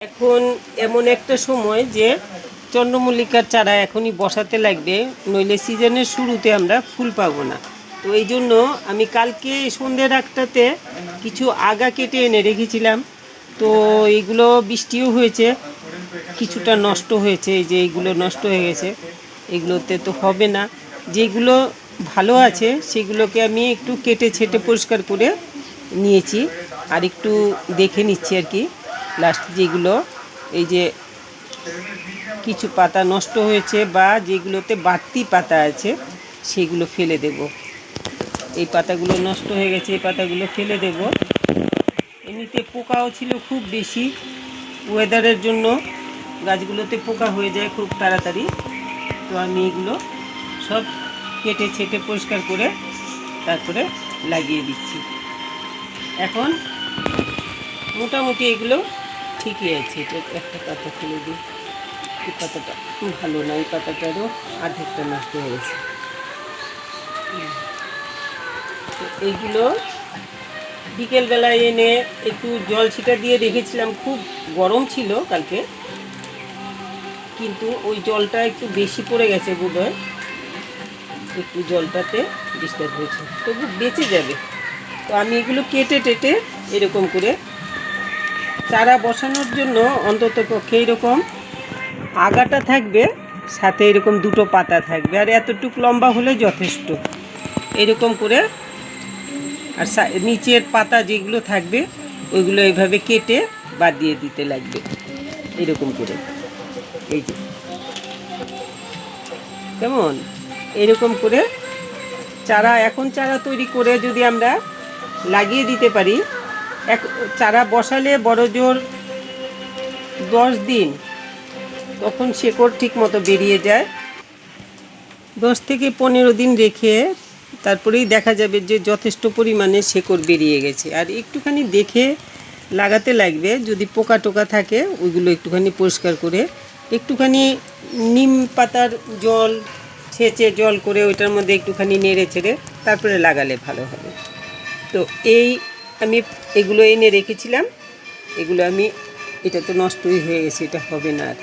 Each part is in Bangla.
এখন এমন একটা সময় যে চন্দ্রমল্লিকার চারা এখনই বসাতে লাগবে, নইলে সিজনের শুরুতে আমরা ফুল পাবো না। তো এই জন্য আমি কালকে সন্ধ্যের একটাতে কিছু আগা কেটে এনে রেখেছিলাম। তো এইগুলো বৃষ্টিও হয়েছে, কিছুটা নষ্ট হয়েছে, এই যে এইগুলো নষ্ট হয়ে গেছে, এগুলোতে তো হবে না। যেগুলো ভালো আছে, সেগুলোকে আমি একটু কেটে ছেটে পরিষ্কার করে নিয়েছি, আর একটু দেখে নিচ্ছি আর কি। লাস্ট যেগুলো, এই যে কিছু পাতা নষ্ট হয়েছে বা যেগুলোতে বাড়তি পাতা আছে, সেগুলো ফেলে দেব। এই পাতাগুলো নষ্ট হয়ে গেছে, এই পাতাগুলো ফেলে দেব। এমনিতে পোকাও ছিল খুব বেশি। ওয়েদারের জন্য গাছগুলোতে পোকা হয়ে যায় খুব তাড়াতাড়ি। তো আমি এগুলো সব কেটে ছেটে পরিষ্কার করে তারপরে লাগিয়ে দিচ্ছি। এখন মোটামুটি এগুলো ঠিকই আছে, এটা একটা পাতা ফেলে দিই। এই পাতাটা ভালো না, এই পাতাটারও আর্ধেকটা নষ্ট হয়ে গেছে। এইগুলো বিকেলবেলায় এনে একটু জল ছিটা দিয়ে রেখেছিলাম, খুব গরম ছিল কালকে। কিন্তু ওই জলটা একটু বেশি পড়ে গেছে বোধহয়। একটু জলটাতে ডিস্টার্ব হয়েছে। তবু বেঁচে যাবে। তো আমি এগুলো কেটে টেটে এরকম করে চারা বসানোর জন্য অন্তত পক্ষে এরকম আগাটা থাকবে, সাথে এরকম দুটো পাতা থাকবে। আর এতটুক লম্বা হলে যথেষ্ট। এরকম করে আর নিচের পাতা যেগুলো থাকবে, ওইগুলো এইভাবে কেটে বাদ দিয়ে দিতে লাগবে। এরকম করে। এই যে। কেমন? এরকম করে চারা, এখন চারা তৈরি করে যদি আমরা লাগিয়ে দিতে পারি এক চারা বসালে বড় জোর দশ দিন তখন শেকড় ঠিক মতো বেরিয়ে যায়। দশ থেকে পনেরো দিন রেখে তারপরেই দেখা যাবে যে যথেষ্ট পরিমাণে শেকড় বেরিয়ে গেছে। আর একটুখানি দেখে লাগাতে লাগবে, যদি পোকা টোকা থাকে ওইগুলো একটুখানি পরিষ্কার করে একটুখানি নিম পাতার জল ছেঁচে জল করে ওইটার মধ্যে একটুখানি নেড়ে ছেড়ে তারপরে লাগালে ভালো হবে। তো এই আমি এগুলো এনে রেখেছিলাম। এগুলো আমি, এটা তো নষ্টই হয়ে গেছে, এটা হবে না আর।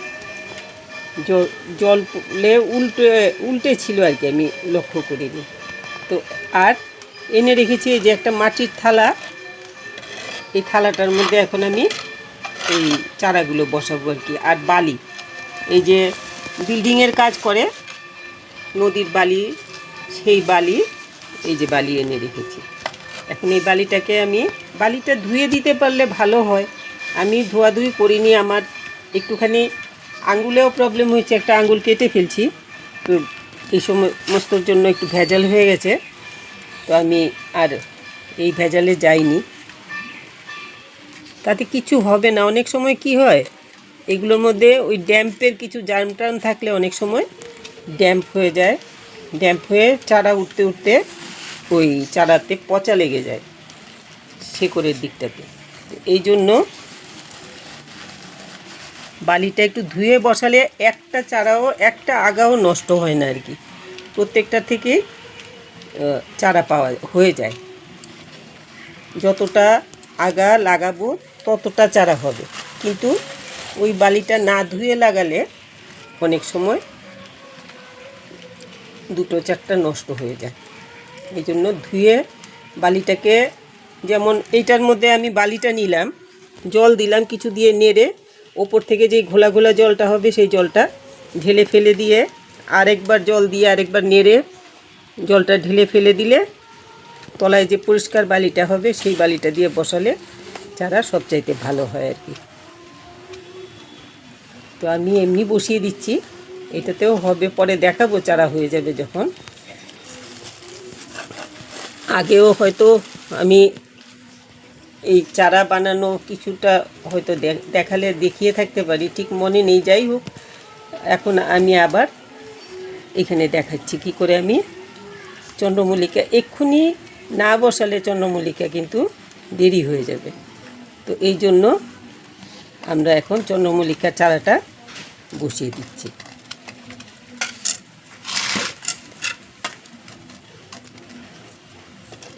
জল পড়লে উল্টে উল্টে ছিল আর কি, আমি লক্ষ্য করিনি। তো আর এনে রেখেছি এই যে একটা মাটির থালা। এই থালাটার মধ্যে এখন আমি এই চারাগুলো বসাবো আর কি, আর বালি। এই যে বিল্ডিংয়ের কাজ করে, নদীর বালি, সেই বালি, এই যে বালি এনে রেখেছি। এখন এই বালিটাকে আমি, বালিটা ধুয়ে দিতে পারলে ভালো হয়। আমি ধোয়াধুয়ি করিনি, আমার একটুখানি আঙ্গুলেও প্রবলেম হয়েছে, একটা আঙ্গুল কেটে ফেলছি। তো এই সমস্তর জন্য একটু ভেজাল হয়ে গেছে। তো আমি আর এই ভেজালে যাইনি। তাতে কিছু হবে না, অনেক সময় কি হয়, এগুলোর মধ্যে ওই ড্যাম্পের কিছু জার্ম টার্ম থাকলে অনেক সময় ড্যাম্প হয়ে যায়। ড্যাম্প হয়ে চারা উঠতে উঠতে ওই চারাতে পচা লেগে যায় শেকড়ের দিকটাতে। এই জন্য বালিটা একটু ধুয়ে বসালে একটা চারাও, একটা আগাও নষ্ট হয় না আর কি। প্রত্যেকটা থেকে চারা পাওয়া, হয়ে যায়। যতটা আগা লাগাবো ততটা চারা হবে। কিন্তু ওই বালিটা না ধুয়ে লাগালে অনেক সময় দুটো চারটা নষ্ট হয়ে যায়। এই জন্য ধুয়ে বালিটাকে যেমন এইটার মধ্যে আমি বালিটা নিলাম, জল দিলাম কিছু দিয়ে নেড়ে, ওপর থেকে যে ঘোলা ঘোলা জলটা হবে সেই জলটা ঢেলে ফেলে দিয়ে আরেকবার জল দিয়ে আরেকবার নেড়ে জলটা ঢেলে ফেলে দিলে তলায় যে পরিষ্কার বালিটা হবে সেই বালিটা দিয়ে বসালে চারা সবচাইতে ভালো হয় আর কি। তো আমি এমনি বসিয়ে দিচ্ছি, এটাতেও হবে, পরে দেখাবো চারা হয়ে যাবে যখন। আগেও হয়তো আমি এই চারা বানানো কিছুটা হয়তো দেখালে দেখিয়ে থাকতে পারি, ঠিক মনে নেই। যাই হোক, এখন আমি আবার এখানে দেখাচ্ছি কি করে আমি চন্দ্রমল্লিকা, এক্ষুনি না বসালে চন্দ্রমল্লিকা কিন্তু দেরি হয়ে যাবে। তো এই জন্য আমরা এখন চন্দ্রমল্লিকার চারাটা বসিয়ে দিচ্ছি।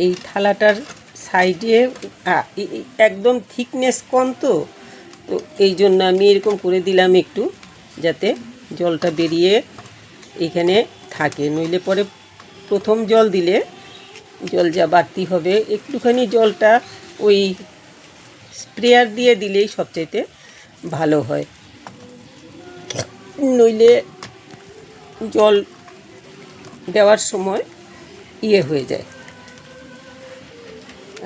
এই থালাটার সাইডে একদম থিকনেস কম তো তো এই জন্য আমি এরকম করে দিলাম একটু, যাতে জলটা বেরিয়ে এখানে থাকে। নইলে পরে প্রথম জল দিলে জল যা বাড়তি হবে। একটুখানি জলটা ওই স্প্রেয়ার দিয়ে দিলেই সবচাইতে ভালো হয়। নইলে জল দেওয়ার সময় ইয়ে হয়ে যায়।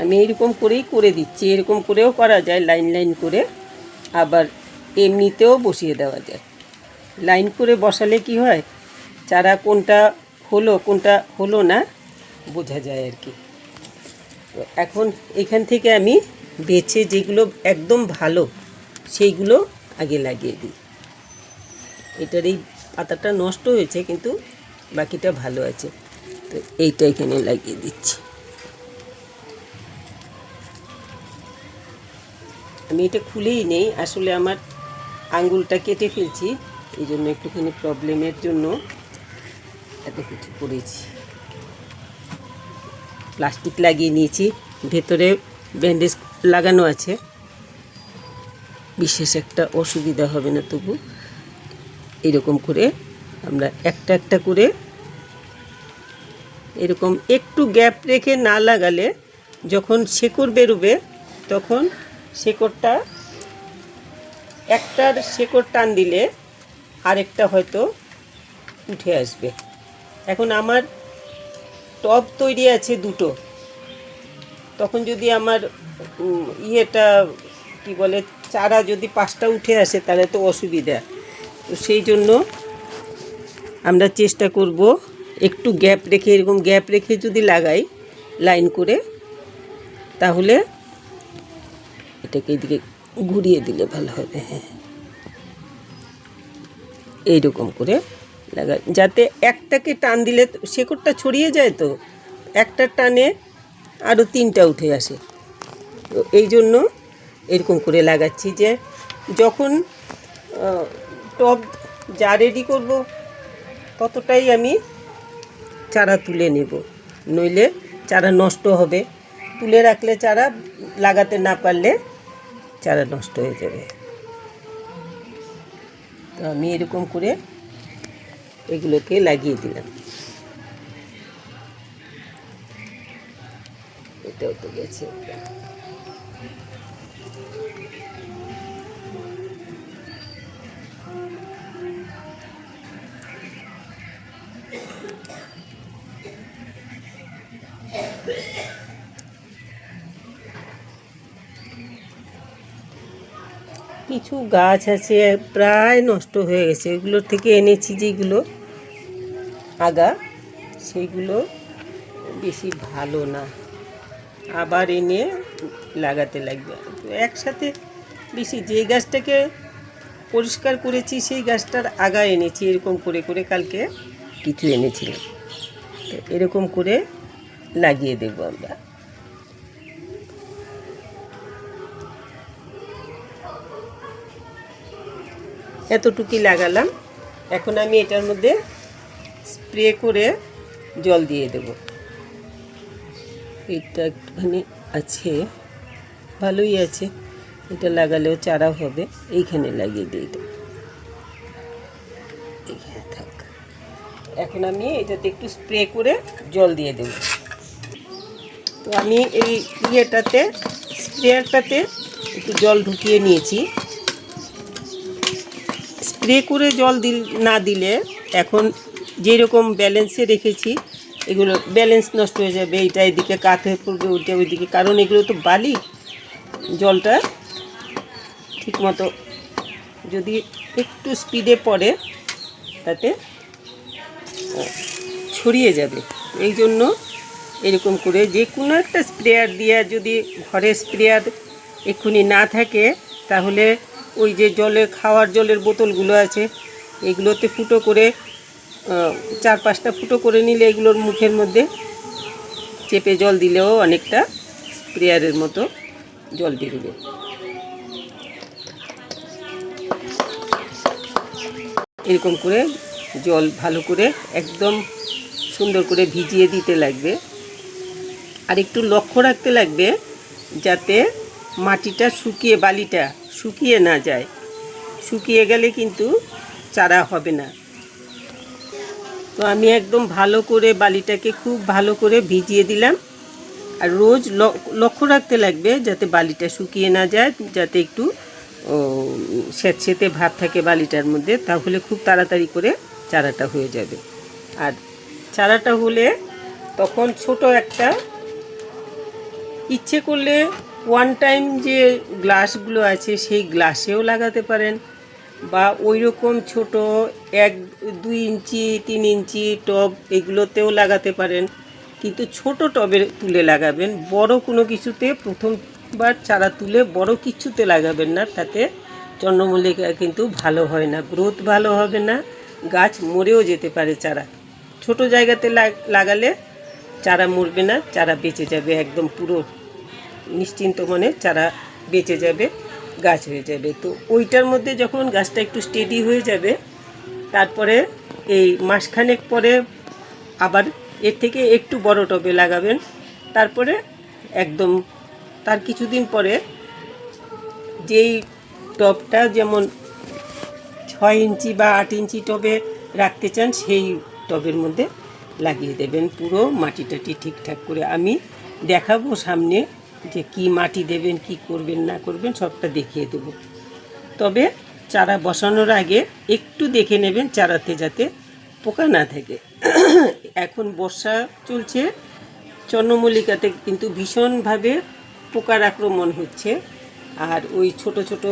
আমি এরকম করেই করে দিচ্ছি, এরকম করেও করা যায়, লাইন লাইন করে। আবার এমনিতেও বসিয়ে দেওয়া যায়। লাইন করে বসালে কি হয়? চারা কোনটা হলো কোনটা হলো না, বোঝা যায় আর কি। তো এখন এখান থেকে আমি বেছে যেগুলো একদম ভালো, সেইগুলো আগে লাগিয়ে দিই। এটার এই পাতাটা নষ্ট হয়েছে, কিন্তু বাকিটা ভালো আছে। তো এইটা এখানে লাগিয়ে দিচ্ছি। আমি এটা খুলেই নেই। আসলে আমার আঙ্গুলটা কেটে ফেলছি। এই জন্য একটুখানি প্রবলেমের জন্য এত কিছু করেছি। প্লাস্টিক লাগিয়ে নিয়েছি। ভেতরে ব্যান্ডেজ লাগানো আছে। বিশেষ একটা অসুবিধা হবে না তবু। এরকম করে আমরা একটা একটা করে এরকম একটু গ্যাপ রেখে না লাগালে যখন শেকড় বেরোবে তখন শেকড়টা, একটার শেকড় টান দিলে আরেকটা হয়তো উঠে আসবে। এখন আমার টব তৈরি আছে দুটো। তখন যদি আমার ইয়েটা কি বলে, চারা যদি পাঁচটা উঠে আসে তাহলে তো অসুবিধা। তো সেই জন্য আমরা চেষ্টা করব একটু গ্যাপ রেখে, এরকম গ্যাপ রেখে যদি লাগাই, লাইন করে, তাহলে এটাকে এদিকে ঘুরিয়ে দিলে ভালো হবে হ্যাঁ। এইরকম করে লাগা যাতে একটাকে টান দিলে শেকড়টা ছড়িয়ে যায় তো, একটা টানে আরও তিনটা উঠে আসে। তো এই জন্য এরকম করে লাগাচ্ছি যে যখন টব যা রেডি করব, ততটাই আমি চারা তুলে নেব। নইলে চারা নষ্ট হবে। তুলে রাখলে চারা লাগাতে না পারলে চারা নষ্ট হয়ে যাবে। তো আমি এরকম করে এগুলোকে লাগিয়ে দিলাম। এটাও তো গেছে। কিছু গাছ আছে, প্রায় নষ্ট হয়ে গেছে। এগুলোর থেকে এনেছি যেগুলো, আগা সেইগুলো বেশি ভালো না। আবার এনে লাগাতে লাগবে। একসাথে বেশি, যে গাছটাকে পরিষ্কার করেছি, সেই গাছটার আগা এনেছি, এরকম করে করে কালকে কিছু এনেছিলাম। তো এরকম করে লাগিয়ে দেবো আমরা। এতটুকুই লাগালাম। এখন আমি এটার মধ্যে স্প্রে করে জল দিয়ে দেব। এটা একটুখানি আছে, ভালোই আছে। এটা লাগালেও চারা হবে। এইখানে লাগিয়ে দিই এটা এইখানে থাক। এখন আমি এটাতে একটু স্প্রে করে জল দিয়ে দেব। তো আমি এই ইয়েটাতে, স্প্রেয়ারটাতে একটু জল ঢুকিয়ে নিয়েছি। স্প্রে করে জল দিল, না দিলে এখন যেই রকম ব্যালেন্সে রেখেছি, এগুলো ব্যালেন্স নষ্ট হয়ে যাবে এইটা এদিকে কাত পড়বে, ওইটা ওইদিকে, কারণ এগুলো তো বালি। জলটা ঠিকমতো যদি একটু স্পিডে পড়ে, তাতে ছড়িয়ে যাবে। এই জন্য এরকম করে যে কোনো একটা স্প্রেয়ার দিয়ে যদি ঘরে স্প্রেয়ার এক্ষুনি না থাকে, তাহলে ওই যে জলে খাওয়ার জলের বোতলগুলো আছে, এগুলোতে ফুটো করে চার পাঁচটা ফুটো করে নিলে এগুলোর মুখের মধ্যে চেপে জল দিলেও অনেকটা স্প্রেয়ারের মতো জল বেরোবে। এরকম করে জল ভালো করে একদম সুন্দর করে ভিজিয়ে দিতে লাগবে। আর একটু লক্ষ্য রাখতে লাগবে যাতে মাটিটা শুকিয়ে বালিটা শুকিয়ে না যায়। শুকিয়ে গেলে কিন্তু চারা হবে না। তো আমি একদম ভালো করে বালিটাকে খুব ভালো করে ভিজিয়ে দিলাম। আর রোজ লক্ষ্য রাখতে লাগবে যাতে বালিটা শুকিয়ে না যায় যাতে একটু ও, স্যাঁতসেঁতে ভাব থাকে বালিটার মধ্যে তাহলে খুব তাড়াতাড়ি করে চারাটা হয়ে যাবে। আর চারাটা হলে তখন ছোট একটা ইচ্ছে করলে ওয়ান টাইম যে গ্লাসগুলো আছে, সেই গ্লাসেও লাগাতে পারেন। বা ওই রকম ছোট এক, দুই ইঞ্চি, তিন ইঞ্চি টব এগুলোতেও লাগাতে পারেন। কিন্তু ছোট টবে তুলে লাগাবেন। বড় কোনো কিছুতে প্রথমবার চারা তুলে বড় কিছুতে লাগাবেন না। তাতে চন্দ্রমল্লিকা কিন্তু ভালো হয় না, গ্রোথ ভালো হবে না, গাছ মরেও যেতে পারে চারা। ছোট জায়গাতে লাগ- লাগালে চারা মরবে না, চারা বেঁচে যাবে একদম পুরো নিশ্চিন্ত মনে চারা বেঁচে যাবে, গাছ হয়ে যাবে। তো ওইটার মধ্যে যখন গাছটা একটু স্টেডি হয়ে যাবে, তারপরে এই মাসখানেক পরে আবার এর থেকে একটু বড় টবে লাগাবেন। তারপরে একদম তার কিছুদিন পরে যেই টবটা যেমন ছয় ইঞ্চি বা আট ইঞ্চি টবে রাখতে চান, সেই টবের মধ্যে লাগিয়ে দেবেন। পুরো মাটি টাটি ঠিকঠাক করে আমি দেখাবো সামনে যে কি মাটি দেবেন, কি করবেন, না করবেন, সবটা দেখিয়ে দেব। তবে চারা বসানোর আগে একটু দেখে নেবেন চারাতে যাতে পোকা না থাকে। এখন বর্ষা চলছে, চন্দ্রমল্লিকাতে কিন্তু ভীষণভাবে পোকার আক্রমণ হচ্ছে। আর ওই ছোট ছোট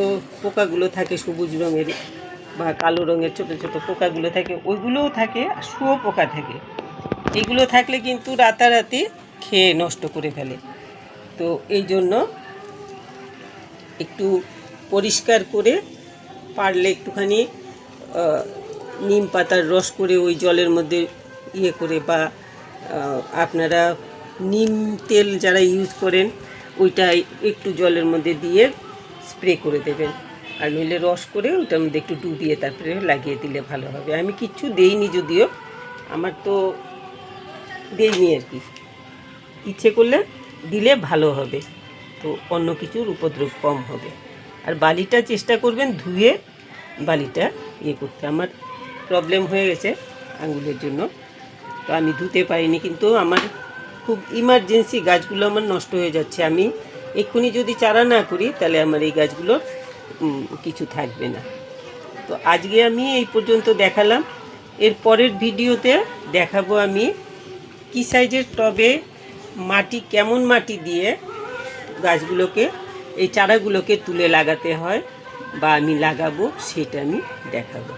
পোকাগুলো থাকে, সবুজ রঙের বা কালো রঙের ছোট ছোট পোকাগুলো থাকে, ওইগুলোও থাকে, আর শুয়ো পোকা থাকে। এগুলো থাকলে কিন্তু রাতারাতি খেয়ে নষ্ট করে ফেলে। তো এই জন্য একটু পরিষ্কার করে পারলে একটুখানি নিম পাতার রস করে ওই জলের মধ্যে ইয়ে করে বা আপনারা নিম তেল যারা ইউজ করেন ওইটা একটু জলের মধ্যে দিয়ে স্প্রে করে দেবেন। আর নইলে রস করে ওটার মধ্যে একটু ডুবিয়ে তারপরে লাগিয়ে দিলে ভালো হবে। আমি কিচ্ছু দেইনি যদিও, আমার তো দেইনি আর কি। ইচ্ছে করলে দিলে ভালো হবে। তো অন্য কিছুর উপদ্রব কম হবে। আর বালিটা চেষ্টা করবেন ধুয়ে বালিটা ইয়ে করতে। আমার প্রবলেম হয়ে গেছে আঙ্গুলের জন্য। তো আমি ধুতে পারিনি কিন্তু আমার খুব ইমার্জেন্সি গাছগুলো আমার নষ্ট হয়ে যাচ্ছে। আমি এক্ষুনি যদি চারা না করি তাহলে আমার এই গাছগুলোর উম, কিছু থাকবে না। তো আজকে আমি এই পর্যন্ত দেখালাম। এর পরের ভিডিওতে দেখাবো আমি কী সাইজের টবে মাটি, কেমন মাটি দিয়ে গাছগুলোকে, এই চারাগুলোকে তুলে লাগাতে হয় বা আমি লাগাবো, সেটা আমি দেখাবো।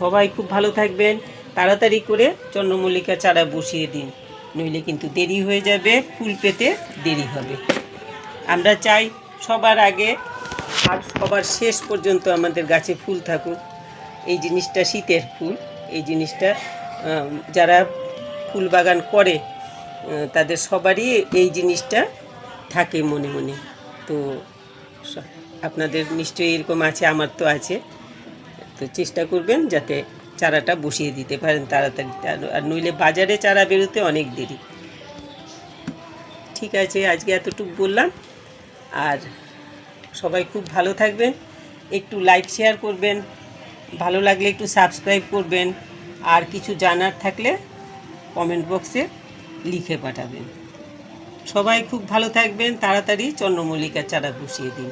সবাই খুব ভালো থাকবেন, তাড়াতাড়ি করে চন্দ্রমল্লিকা চারা বসিয়ে দিন, নইলে কিন্তু দেরি হয়ে যাবে, ফুল পেতে দেরি হবে। আমরা চাই সবার আগে আর সবার শেষ পর্যন্ত আমাদের গাছে ফুল থাকুক। এই জিনিসটা শীতের ফুল, এই জিনিসটা যারা ফুল বাগান করে তাদের সবারই এই জিনিসটা থাকে মনে মনে। তো আপনাদের নিশ্চয়ই এরকম আছে, আমার তো আছে। তো চেষ্টা করবেন যাতে চারাটা বসিয়ে দিতে পারেন তাড়াতাড়ি। আর নইলে বাজারে চারা বেরোতে অনেক দেরি। ঠিক আছে, আজকে এতটুকু বললাম। আর সবাই খুব ভালো থাকবেন, একটু লাইক শেয়ার করবেন, ভালো লাগলে একটু সাবস্ক্রাইব করবেন। আর কিছু জানার থাকলে কমেন্ট বক্সে লিখে পাঠাবেন। সবাই খুব ভালো থাকবেন তাড়াতাড়ি চন্দ্রমল্লিকার চারা বসিয়ে দিন।